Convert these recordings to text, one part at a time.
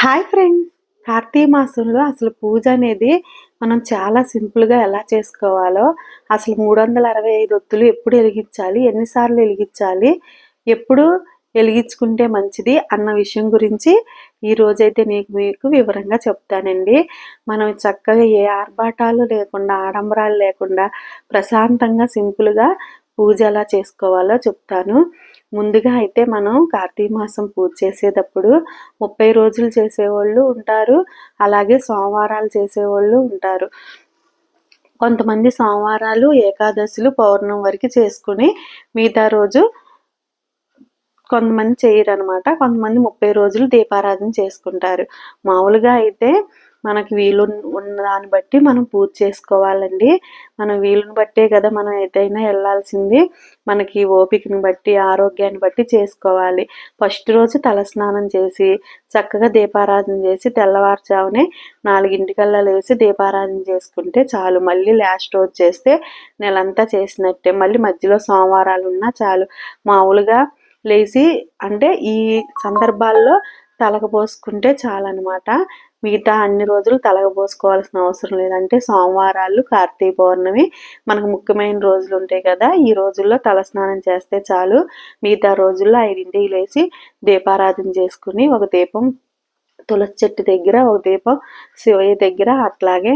Hi friends. Karthika మాసంలో అసలు పూజ అనేది మనం చాలా సింపుల్గా ఎలా చేసుకోవాలో అసలు మూడు వందల అరవై ఐదు ఒత్తులు ఎప్పుడు వెలిగించాలి ఎన్నిసార్లు వెలిగించాలి ఎప్పుడు వెలిగించుకుంటే మంచిది అన్న విషయం గురించి ఈరోజైతే నీకు మీకు వివరంగా చెప్తానండి. మనం చక్కగా ఏ ఆర్భాటాలు లేకుండా ఆడంబరాలు లేకుండా ప్రశాంతంగా సింపుల్గా పూజ ఎలా చేసుకోవాలో చెప్తాను. ముందుగా అయితే మనం కార్తీక మాసం పూజ చేసేటప్పుడు ముప్పై రోజులు చేసేవాళ్ళు ఉంటారు. అలాగే సోమవారాలు చేసేవాళ్ళు ఉంటారు. కొంతమంది సోమవారాలు ఏకాదశులు పౌర్ణం వరకు చేసుకుని మిగతా రోజు కొంతమంది చేయరు అనమాట కొంతమంది ముప్పై రోజులు దీపారాధన చేసుకుంటారు. మామూలుగా అయితే మనకి వీలు ఉన్న దాన్ని బట్టి మనం పూజ చేసుకోవాలండి. మన వీలుని బట్టే కదా మనం ఏదైనా వెళ్ళాల్సింది. మనకి ఓపికని బట్టి ఆరోగ్యాన్ని బట్టి చేసుకోవాలి. ఫస్ట్ రోజు తలస్నానం చేసి చక్కగా దీపారాధన చేసి తెల్లవారుజామునే నాలుగింటికల్లా లేచి దీపారాధన చేసుకుంటే చాలు. మళ్ళీ లాస్ట్ రోజు చేస్తే నెలంతా చేసినట్టే. మళ్ళీ మధ్యలో సోమవారాలు ఉన్నా చాలు. మామూలుగా లేచి అంటే ఈ సందర్భాల్లో తలకపోసుకుంటే చాలన్నమాట. మిగతా అన్ని రోజులు తలగబోసుకోవాల్సిన అవసరం లేదంటే సోమవారాలు కార్తీక పౌర్ణమి మనకు ముఖ్యమైన రోజులు ఉంటాయి కదా. ఈ రోజుల్లో తలస్నానం చేస్తే చాలు. మిగతా రోజుల్లో ఐదింటికి లేచి దీపారాధన చేసుకుని ఒక దీపం తులసి చెట్టు దగ్గర ఒక దీపం శివయ్య దగ్గర అట్లాగే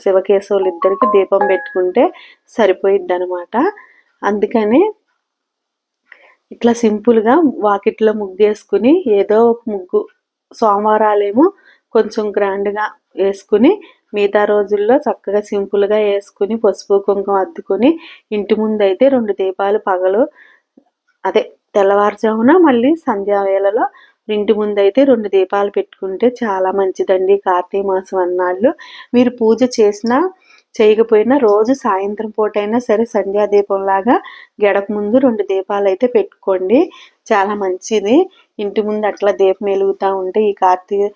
శివకేశవులు ఇద్దరికి దీపం పెట్టుకుంటే సరిపోయిద్ది అనమాట అందుకని ఇట్లా సింపుల్గా వాకిట్లో ముగ్గేసుకుని ఏదో ఒక ముగ్గు సోమవారాలేమో కొంచెం గ్రాండ్గా వేసుకుని మిగతా రోజుల్లో చక్కగా సింపుల్గా వేసుకుని పసుపు కుంకుమ అద్దుకొని ఇంటి ముందు అయితే రెండు దీపాలు పగలు అదే తెల్లవారుజామున మళ్ళీ సంధ్యావేళలో ఇంటి ముందు అయితే రెండు దీపాలు పెట్టుకుంటే చాలా మంచిదండి కార్తీక మాసం అన్నాళ్ళు. మీరు పూజ చేసినా చేయకపోయినా రోజు సాయంత్రం పూట అయినా సరే సంధ్యా దీపంలాగా గడప ముందు రెండు దీపాలు అయితే పెట్టుకోండి. చాలా మంచిది. ఇంటి ముందు అట్లా దీపం వెలుగుతూ ఉంటే ఈ కార్తీక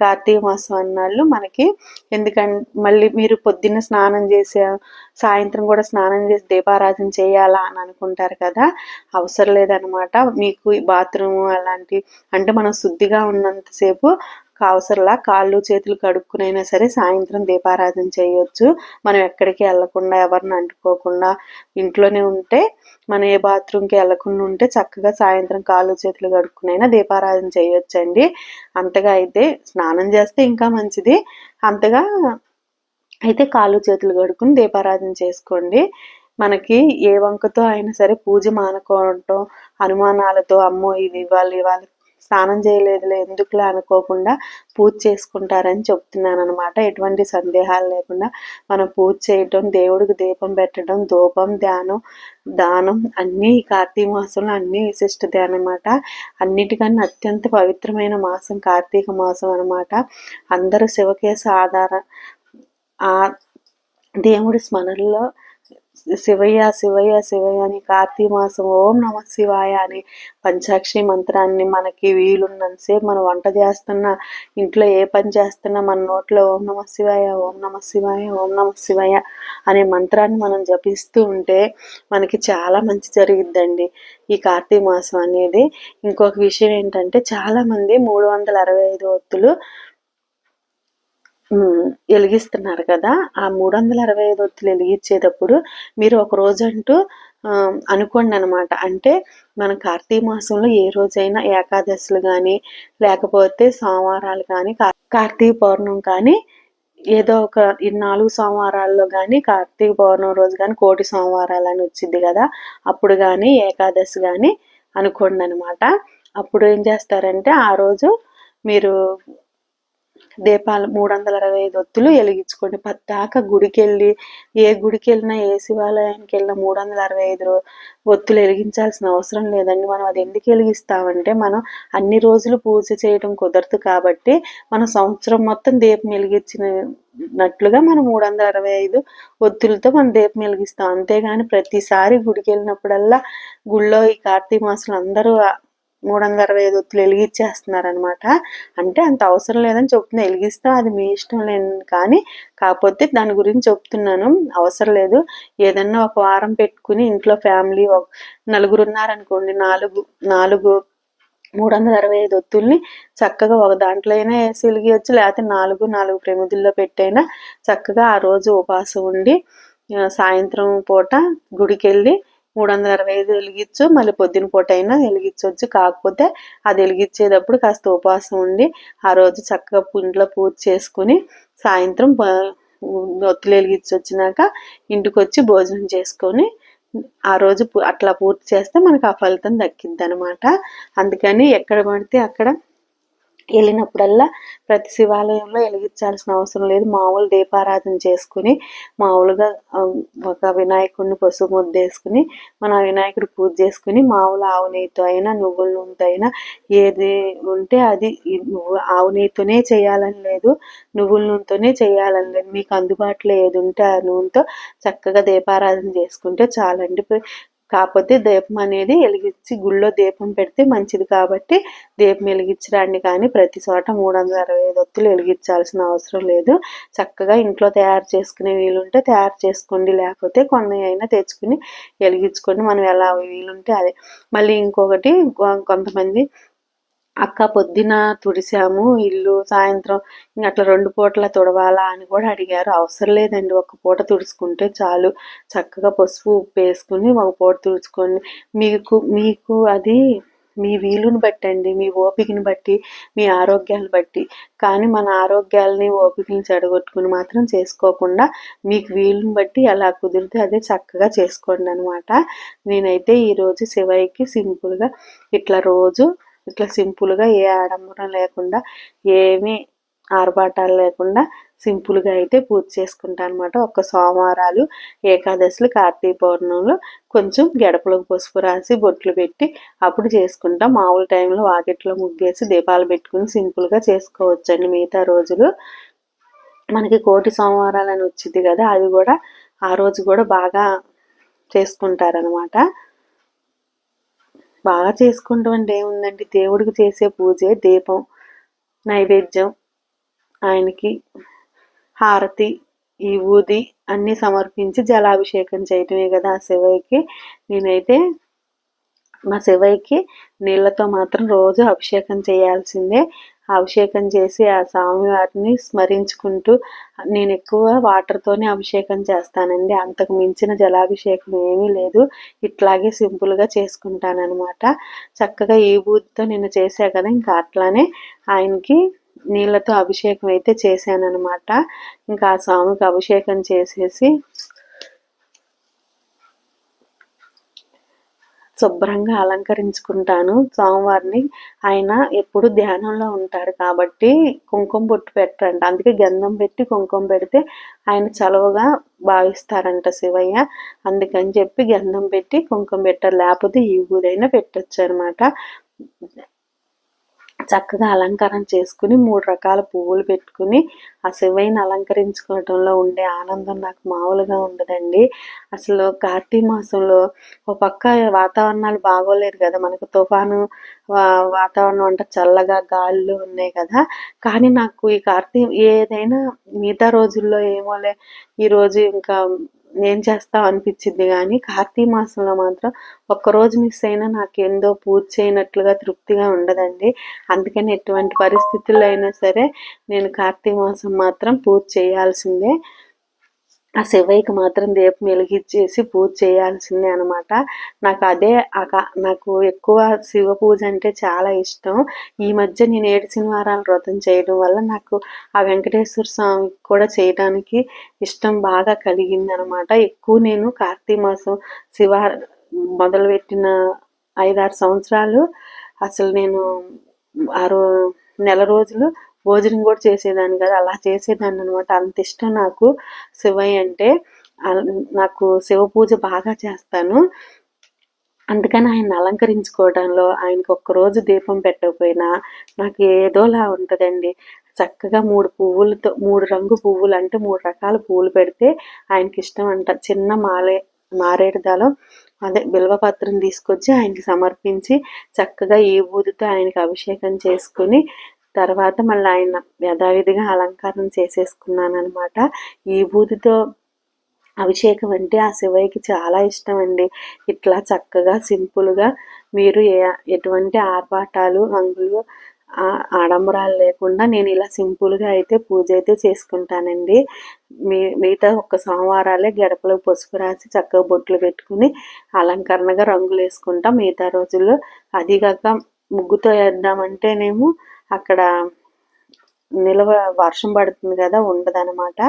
కార్తీక మాసం అన్నాళ్ళు మనకి ఎందుకంటే మళ్ళీ మీరు పొద్దున్న స్నానం చేసే సాయంత్రం కూడా స్నానం చేసి దీపారాధన చేయాలా అని అనుకుంటారు కదా అవసరం లేదనమాట మీకు బాత్రూమ్ అలాంటి అంటే మనం శుద్ధిగా ఉన్నంతసేపు అవసరంలా కాళ్ళు చేతులు కడుక్కునైనా సరే సాయంత్రం దీపారాధన చేయొచ్చు. మనం ఎక్కడికి వెళ్ళకుండా ఎవరిని అంటుకోకుండా ఇంట్లోనే ఉంటే మనం ఏ బాత్రూమ్కి వెళ్ళకుండా ఉంటే చక్కగా సాయంత్రం కాళ్ళు చేతులు కడుక్కునైనా దీపారాధన చేయొచ్చండి. అంతగా అయితే స్నానం చేస్తే ఇంకా మంచిది. అంతగా అయితే కాళ్ళు చేతులు కడుక్కుని దీపారాధన చేసుకోండి. మనకి ఏ వంకతో అయినా సరే పూజ మానుకోవటం అనుమానాలతో అమ్మో ఇది ఇవ్వాలి ఇవ్వాలి స్నానం చేయలేదులే ఎందుకులే అనుకోకుండా పూజ చేసుకుంటారని చెప్తున్నాను అనమాట ఎటువంటి సందేహాలు లేకుండా మనం పూజ చేయటం దేవుడికి దీపం పెట్టడం ధూపం ధ్యానం దానం అన్నీ కార్తీక మాసంలో అన్నీ విశిష్టత అనమాట అన్నిటికన్నా అత్యంత పవిత్రమైన మాసం కార్తీక మాసం అనమాట అందరూ శివకేశ ఆధార ఆ దేవుడి స్మరణలో శివయ్య శివయ్య శివయ్య అని కార్తీ మాసం ఓం నమ శివాయ అని పంచాక్షి మంత్రాన్ని మనకి వీలున్నంతసేపు మనం వంట చేస్తున్న ఇంట్లో ఏ పని చేస్తున్నా మన నోట్లో ఓం నమ శివాయ ఓం నమ శివాయ ఓం నమ శివాయ అనే మంత్రాన్ని మనం జపిస్తూ ఉంటే మనకి చాలా మంచి జరిగిద్దండి ఈ కార్తీక మాసం అనేది. ఇంకొక విషయం ఏంటంటే చాలామంది మూడు వందల అరవై ఐదు ఒత్తులు వెలిగిస్తున్నారు కదా. ఆ మూడు వందల అరవై ఐదు ఒత్తులు వెలిగించేటప్పుడు మీరు ఒక రోజు అంటూ అనుకోండి అనమాట అంటే మన కార్తీక మాసంలో ఏ రోజైనా ఏకాదశులు కానీ లేకపోతే సోమవారాలు కానీ కార్తీక పౌర్ణం కానీ ఏదో ఒక ఈ నాలుగు సోమవారాల్లో కానీ కార్తీక పౌర్ణం రోజు కానీ కోటి సోమవారాలు అని వచ్చింది కదా. అప్పుడు కానీ ఏకాదశి కానీ అనుకోండి అనమాట అప్పుడు ఏం చేస్తారంటే ఆ రోజు మీరు దీపాలు మూడు వందల అరవై ఐదు ఒత్తులు వెలిగించుకోండి. పద్దాక గుడికెళ్ళి ఏ గుడికి వెళ్ళినా ఏ శివాలయానికి వెళ్ళినా మూడు వందల అరవై ఐదు ఒత్తులు వెలిగించాల్సిన అవసరం లేదండి. మనం అది ఎందుకు వెలిగిస్తామంటే మనం అన్ని రోజులు పూజ చేయడం కుదరదు కాబట్టి మనం సంవత్సరం మొత్తం దీపం వెలిగించినట్లుగా మనం మూడు వందల అరవై ఐదు ఒత్తులతో మనం దీపం వెలిగిస్తాం. అంతేగాని ప్రతిసారి గుడికి వెళ్ళినప్పుడల్లా గుళ్ళో ఈ కార్తీక మాసం అందరూ మూడు వందల అరవై ఐదు ఒత్తులు వెలిగించేస్తున్నారనమాట అంటే అంత అవసరం లేదని చెప్తున్నా. వెలిగిస్తా అది మీ ఇష్టం లేని కానీ కాకపోతే దాని గురించి చెప్తున్నాను. అవసరం లేదు. ఏదన్నా ఒక వారం పెట్టుకుని ఇంట్లో ఫ్యామిలీ నలుగురు ఉన్నారనుకోండి నాలుగు నాలుగు మూడు వందల అరవై ఐదు ఒత్తుల్ని చక్కగా ఒక దాంట్లో అయినా వేసి వెలిగియచ్చు. లేకపోతే నాలుగు నాలుగు ప్రమిదుల్లో పెట్టైనా చక్కగా ఆ రోజు ఉపవాసం ఉండి సాయంత్రం పూట గుడికి వెళ్ళి మూడు వందల అరవై ఐదు వెలిగించు మళ్ళీ పొద్దున పూట అయినా వెలిగించవచ్చు కాకపోతే అది వెలిగించేటప్పుడు కాస్త ఉపవాసం ఉండి ఆ రోజు చక్కగా ఇంట్లో పూజ చేసుకుని సాయంత్రం ఒత్తులు వెలిగించి వచ్చినాక ఇంటికి వచ్చి భోజనం చేసుకొని ఆ రోజు అట్లా పూర్తి చేస్తే మనకు ఆ ఫలితం దక్కిద్ది అనమాట అందుకని ఎక్కడ పడితే అక్కడ వెళ్ళినప్పుడల్లా ప్రతి శివాలయంలో వెలిగించాల్సిన అవసరం లేదు. మామూలు దీపారాధన చేసుకుని మామూలుగా ఒక వినాయకుడిని పసుపు ముద్దేసుకుని మన వినాయకుడి పూజ చేసుకుని మామూలు ఆవు నెయ్యితో అయినా నువ్వుల నూనెతో అయినా ఏది ఉంటే అది నువ్వు ఆవు నెయ్యితోనే చేయాలని లేదు నువ్వుల నూనెతోనే చేయాలని లేదు. మీకు అందుబాటులో ఏది ఉంటే ఆ నూనెతో చక్కగా దీపారాధన చేసుకుంటే చాలండి. కాకపోతే దీపం అనేది వెలిగించి గుళ్ళో దీపం పెడితే మంచిది కాబట్టి దీపం వెలిగించడాన్ని కానీ ప్రతి చోట మూడు వందల అరవై ఐదు ఒత్తులు వెలిగించాల్సిన అవసరం లేదు. చక్కగా ఇంట్లో తయారు చేసుకునే వీలుంటే తయారు చేసుకోండి. లేకపోతే కొన్ని అయినా తెచ్చుకుని వెలిగించుకొని మనం ఎలా వీలుంటే అదే. మళ్ళీ ఇంకొకటి కొంతమంది అక్క పొద్దున తుడిసాము ఇల్లు సాయంత్రం ఇంక అట్లా రెండు పూటల తుడవాలా అని కూడా అడిగారు. అవసరం లేదండి ఒక పూట తుడుచుకుంటే చాలు. చక్కగా పసుపు ఉప్పు వేసుకుని ఒక పూట తుడుచుకోండి మీకు మీకు అది మీ వీలుని బట్టండి మీ ఓపికని బట్టి మీ ఆరోగ్యాన్ని బట్టి. కానీ మన ఆరోగ్యాలని ఓపికని చెడగొట్టుకుని మాత్రం చేసుకోకుండా మీకు వీలుని బట్టి ఎలా కుదిరితే అదే చక్కగా చేసుకోండి అనమాట నేనైతే ఈరోజు శివయ్యకి సింపుల్గా ఇట్లా రోజు ఇట్లా సింపుల్గా ఏ ఆడంబరం లేకుండా ఏమీ ఆర్భాటాలు లేకుండా సింపుల్గా అయితే పూజ చేసుకుంటాను అనమాట ఒక్క సోమవారాలు ఏకాదశులు కార్తీక పౌర్ణంలో కొంచెం గడపలకు పసుపు రాసి బొట్లు పెట్టి అప్పుడు చేసుకుంటాం. మామూలు టైంలో వాకిట్లో ముగ్గేసి దీపాలు పెట్టుకుని సింపుల్గా చేసుకోవచ్చండి మిగతా రోజులు. మనకి కోటి సోమవారాలు అని వచ్చింది కదా అది కూడా ఆ రోజు కూడా బాగా చేసుకుంటారనమాట బాగా చేసుకుంటాం అంటే ఏముందండి? దేవుడికి చేసే పూజే దీపం నైవేద్యం ఆయనకి హారతి ఈ ఊది అన్నీ సమర్పించి జలాభిషేకం చేయటమే కదా ఆ శివయ్యకి. నేనైతే మా శివయ్యకి నీళ్ళతో మాత్రం రోజు అభిషేకం చేయాల్సిందే. అభిషేకం చేసి ఆ స్వామివారిని స్మరించుకుంటూ నేను ఎక్కువ వాటర్తోనే అభిషేకం చేస్తానండి. అంతకు మించిన జలాభిషేకం ఏమీ లేదు. ఇట్లాగే సింపుల్గా చేసుకుంటానన్నమాట. చక్కగా ఈ బూత్తో నేను చేశా కదా ఇంకా అట్లానే ఆయనకి నీళ్ళతో అభిషేకం అయితే చేశానన్నమాట. ఇంకా ఆ స్వామికి అభిషేకం చేసేసి శుభ్రంగా అలంకరించుకుంటాను. స్వామివారిని ఆయన ఎప్పుడు ధ్యానంలో ఉంటారు కాబట్టి కుంకుమ బొట్టు పెట్టరంట. అందుకే గంధం పెట్టి కుంకుమ పెడితే ఆయన చలవగా భావిస్తారంట శివయ్య. అందుకని చెప్పి గంధం పెట్టి కుంకుమ పెట్టారు. లేకపోతే ఈ ఊరైనా పెట్టచ్చు అనమాట చక్కగా అలంకారం చేసుకుని మూడు రకాల పువ్వులు పెట్టుకుని ఆ శివయ్యని అలంకరించుకోవడంలో ఉండే ఆనందం నాకు మామూలుగా ఉండదండి. అసలు కార్తీక మాసంలో ఒక పక్క వాతావరణాలు బాగోలేదు కదా. మనకు తుఫాను వా- వాతావరణం అంటే చల్లగా గాలులు ఉన్నాయి కదా. కానీ నాకు ఈ కార్తీక ఏదైనా మిగతా రోజుల్లో ఏమోలే. ఈరోజు ఇంకా ఏం చేస్తాం అనిపించింది కానీ కార్తీక మాసంలో మాత్రం ఒక్కరోజు మిస్ అయినా నాకు ఏందో పూజ చేయనట్లుగా తృప్తిగా ఉండదండి. అందుకని ఎటువంటి పరిస్థితుల్లో అయినా సరే నేను కార్తీక మాసం మాత్రం పూజ చేయాల్సిందే. ఆ శివయ్యకి మాత్రం దీపం వెలిగించేసి పూజ చేయాల్సిందే అనమాట నాకు అదే నాకు ఎక్కువ శివ పూజ అంటే చాలా ఇష్టం. ఈ మధ్య నేను ఏడు శనివారాలు వ్రతం చేయడం వల్ల నాకు ఆ వెంకటేశ్వర స్వామికి కూడా చేయడానికి ఇష్టం బాగా కలిగింది అనమాట ఎక్కువ నేను కార్తీక మాసం శివ మొదలుపెట్టిన ఐదారు సంవత్సరాలు అసలు నేను ఆరు నెల రోజులు భోజనం కూడా చేసేదాన్ని కదా అలా చేసేదాన్ని అనమాట అంత ఇష్టం నాకు శివయ్య అంటే. నాకు శివ పూజ బాగా చేస్తాను. అందుకని ఆయన అలంకరించుకోవడంలో ఆయనకు ఒక్కరోజు దీపం పెట్టకపోయినా నాకు ఏదోలా ఉంటుందండి. చక్కగా మూడు పువ్వులతో మూడు రంగు పువ్వులు అంటే మూడు రకాల పువ్వులు పెడితే ఆయనకి ఇష్టం అంట. చిన్న మాలే మారేడుదాలో అదే బిల్వపత్రం తీసుకొచ్చి ఆయనకి సమర్పించి చక్కగా ఈ బూదితో ఆయనకి అభిషేకం చేసుకుని తర్వాత మళ్ళీ ఆయన యథావిధిగా అలంకారం చేసేసుకున్నాను అనమాట ఈ బూదితో అభిషేకం అంటే ఆ శివయ్యకి చాలా ఇష్టం అండి ఇట్లా చక్కగా సింపుల్గా మీరు ఏ ఎటువంటి ఆర్భాటాలు రంగులు ఆడంబరాలు లేకుండా నేను ఇలా సింపుల్గా అయితే పూజ అయితే చేసుకుంటానండి. మీ మిగతా ఒక్క సోమవారాలే గడపలో పసుపు రాసి చక్కగా బొట్లు పెట్టుకుని అలంకరణగా రంగులు వేసుకుంటాం మిగతా రోజుల్లో అదిగాక ముగ్గుతో వేద్దామంటేనేమో అక్కడ నిలవ వర్షం పడుతుంది కదా ఉండదనమాట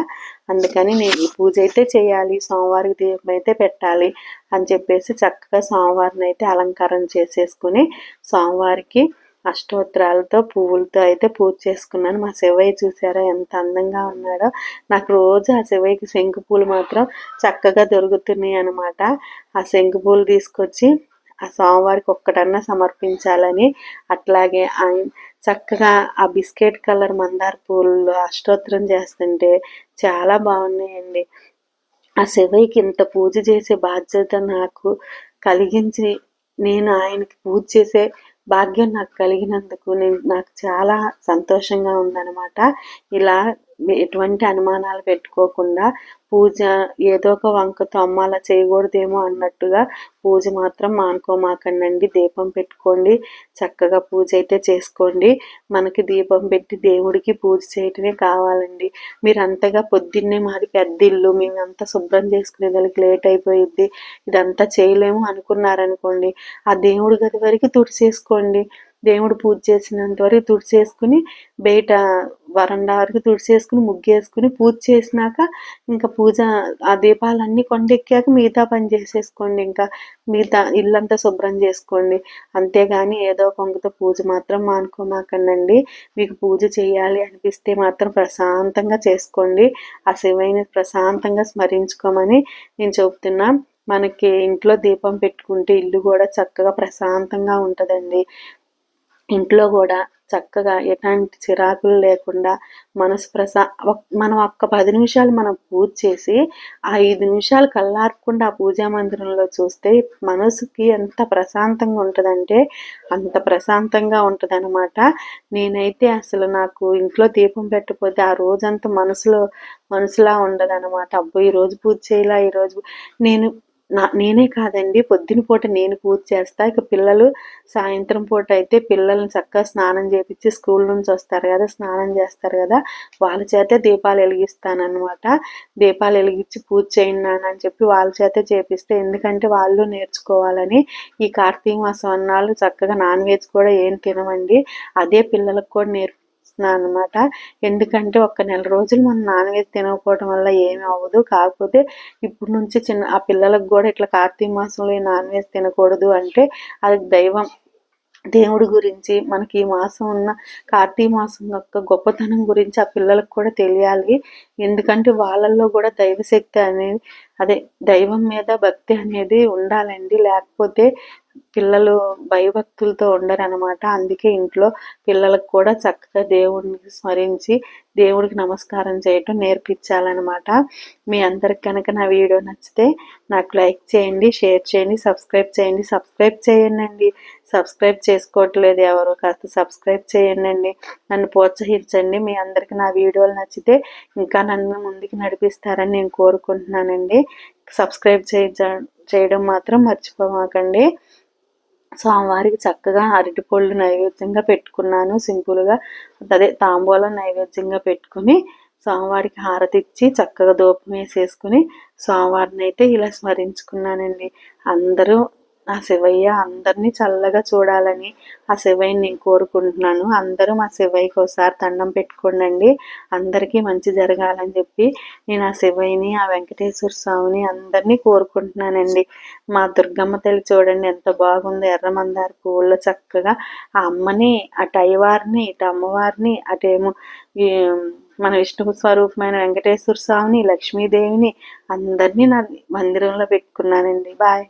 అందుకని నేను ఈ పూజ అయితే చేయాలి సోమవారికి దీపం అయితే పెట్టాలి అని చెప్పేసి చక్కగా సోమవారిని అయితే అలంకారం చేసేసుకుని సోమవారికి అష్టోత్తరాలతో పువ్వులతో అయితే పూజ చేసుకున్నాను. మా శివయ్య చూసారా ఎంత అందంగా ఉన్నాడో. నాకు రోజు ఆ శివయ్యకి శంకు పూలు మాత్రం చక్కగా దొరుకుతున్నాయి అనమాట ఆ శంకు పూలు తీసుకొచ్చి ఆ స్వామివారికి ఒక్కటన్నా సమర్పించాలని అట్లాగే చక్కగా ఆ బిస్కెట్ కలర్ మందార పూలు అష్టోత్తరం చేస్తుంటే చాలా బాగున్నాయండి. ఆ శివయ్యకి ఇంత పూజ చేసే బాధ్యత నాకు కలిగించి నేను ఆయనకి పూజ చేసే భాగ్యం నాకు కలిగినందుకు నేను నాకు చాలా సంతోషంగా ఉందన్నమాట. ఇలా ఎటువంటి అనుమానాలు పెట్టుకోకుండా పూజ ఏదో ఒక వంకతో అమ్మ అలా చేయకూడదేమో అన్నట్టుగా పూజ మాత్రం మానుకోమాకండి దీపం పెట్టుకోండి. చక్కగా పూజ అయితే చేసుకోండి. మనకి దీపం పెట్టి దేవుడికి పూజ చేయటమే కావాలండి. మీరు అంతగా పొద్దున్నే మాది పెద్ద ఇల్లు మేము అంతా శుభ్రం చేసుకునేదానికి లేట్ అయిపోయిద్ది. ఇదంతా చేయలేము అనుకున్నారనుకోండి ఆ దేవుడి గది వరకు తుడిచేసుకోండి దేవుడు పూజ చేసినంత వరకు తుడిచేసుకుని బయట వరండా వరకు తుడిచేసుకుని ముగ్గేసుకుని పూజ చేసినాక ఇంకా పూజ ఆ దీపాలన్నీ కొండెక్కాక మిగతా పని చేసేసుకోండి ఇంకా. మిగతా ఇల్లంతా శుభ్రం చేసుకోండి. అంతేగాని ఏదో కొంగతో పూజ మాత్రం మానుకోమాకండి మీకు పూజ చేయాలి అనిపిస్తే మాత్రం ప్రశాంతంగా చేసుకోండి. ఆ శివైన ప్రశాంతంగా స్మరించుకోమని నేను చెబుతున్నా మనకి ఇంట్లో దీపం పెట్టుకుంటే ఇల్లు కూడా చక్కగా ప్రశాంతంగా ఉంటుందండి. ఇంట్లో కూడా చక్కగా ఎలాంటి చిరాకులు లేకుండా మనసు ప్రసా మనం ఒక్క పది నిమిషాలు మనం పూజ చేసి ఆ ఐదు నిమిషాలు కల్లారకుండా ఆ పూజా మందిరంలో చూస్తే మనసుకి ఎంత ప్రశాంతంగా ఉంటుందంటే అంత ప్రశాంతంగా ఉంటుందన్నమాట. నేనైతే అసలు నాకు ఇంట్లో దీపం పెట్టకపోతే ఆ రోజంతా మనసులో మనసులా ఉండదు అనమాట అబ్బో ఈరోజు పూజ చేయాల ఈరోజు నేను నా నేనే కాదండి. పొద్దున పూట నేను పూజ చేస్తా. ఇక పిల్లలు సాయంత్రం పూట అయితే పిల్లల్ని చక్కగా స్నానం చేపించి స్కూల్ నుంచి వస్తారు కదా స్నానం చేస్తారు కదా వాళ్ళ చేతే దీపాలు వెలిగిస్తానమాట దీపాలు వెలిగించి పూజ చేయండి అని చెప్పి వాళ్ళ చేతే చేపిస్తే. ఎందుకంటే వాళ్ళు నేర్చుకోవాలని ఈ కార్తీక మాసం అన్నాళ్ళు చక్కగా నాన్ వెజ్ కూడా ఏం తినమండి. అదే పిల్లలకు కూడా నేర్పు చేస్తున్నాను అనమాట ఎందుకంటే ఒక నెల రోజులు మనం నాన్ వెజ్ తినకపోవడం వల్ల ఏమి అవ్వదు. కాకపోతే ఇప్పుడు నుంచి చిన్న ఆ పిల్లలకు కూడా ఇట్లా కార్తీక మాసంలో నాన్ వెజ్ తినకూడదు అంటే అది దైవం దేవుడి గురించి మనకి ఈ మాసం ఉన్న కార్తీక మాసం యొక్క గొప్పతనం గురించి ఆ పిల్లలకు కూడా తెలియాలి. ఎందుకంటే వాళ్ళల్లో కూడా దైవశక్తి అనేది అదే దైవం మీద భక్తి అనేది ఉండాలండి. లేకపోతే పిల్లలు భయభక్తులతో ఉండరు అనమాట అందుకే ఇంట్లో పిల్లలకు కూడా చక్కగా దేవుడిని స్మరించి దేవుడికి నమస్కారం చేయటం నేర్పించాలన్నమాట. మీ అందరికి కనుక నా వీడియో నచ్చితే నాకు లైక్ చేయండి షేర్ చేయండి సబ్స్క్రైబ్ చేయండి సబ్స్క్రైబ్ చేయండి సబ్స్క్రైబ్ చేసుకోవట్లేదు ఎవరు కాస్త సబ్స్క్రైబ్ చేయండి నన్ను ప్రోత్సహించండి. మీ అందరికి నా వీడియోలు నచ్చితే ఇంకా నన్ను ముందుకు నడిపిస్తారని నేను కోరుకుంటున్నానండి. సబ్స్క్రైబ్ చేయడం మాత్రం మర్చిపోమాకండి. స్వామివారికి చక్కగా అరటిపళ్ళు నైవేద్యంగా పెట్టుకున్నాను. సింపుల్గా అదే తాంబూలం నైవేద్యంగా పెట్టుకుని స్వామివారికి హారతి ఇచ్చి చక్కగా దూపం వేసేసుకుని స్వామివారిని అయితే ఇలా స్మరించుకున్నానండి. అందరూ ఆ శివయ్య అందరినీ చల్లగా చూడాలని ఆ శివయ్యని నేను కోరుకుంటున్నాను. అందరూ మా శివయ్యకి ఒకసారి దండం పెట్టుకోండి అందరికీ మంచి జరగాలని చెప్పి నేను ఆ శివయ్యని ఆ వెంకటేశ్వర స్వామిని అందరినీ కోరుకుంటున్నానండి. మా దుర్గమ్మ తల్లి చూడండి ఎంత బాగుందో. ఎర్రమందార పువ్వుల్లో చక్కగా ఆ అమ్మని అటు అయ్యవారిని ఇటు అమ్మవారిని అటేమో మన విష్ణు స్వరూపమైన వెంకటేశ్వర స్వామిని లక్ష్మీదేవిని అందరినీ నా మందిరంలో పెట్టుకున్నానండి. బాయ్.